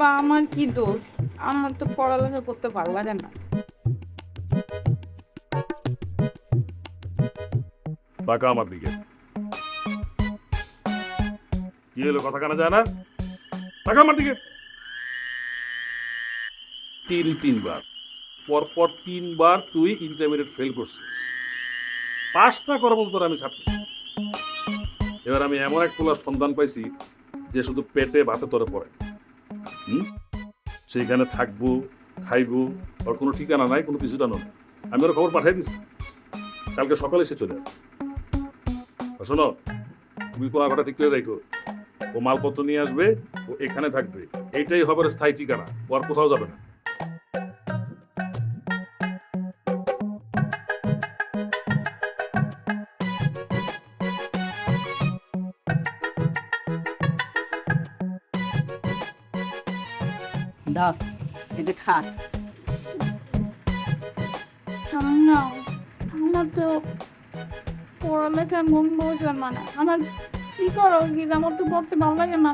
আব্বা আমার কি দোষ? আমার তো পড়ালেখা করতে ভালো লাগে না। আমার দিকে। কি হলো কথা কানা যায় না? আমার দিকে। তিন, তিনবার। পরপর তিনবার তুই ইন্টারমিডিয়েট ফেল করছিস। পাঁচটা করব তোর আমি ছাড়তেছি। এবার আমি এমন এক পোলার সন্ধান পাইছি যে শুধু পেটে ভাতে তোরে পড়ে। সেইখানে থাকব, খাইবো ওর কোনো ঠিকানা নাই, কোনো কিছু জানো আমি ওর খবর পাঠিয়ে দিছি। কালকে সকালে এসে চলে শোনো, তুমি কোয়াঘাটা ঠিক করে দেখো, ও মালপত্র নিয়ে আসবে, ও এখানে থাকবে। এটাই হবে স্থায়ী ঠিকানা, ও আর কোথাও যাবে না। দাও এটা খা না আমার তো পড়ালেখার মন বোঝার মানে। আমার কি করো কি আমার তো পড়তে ভালো লাগে না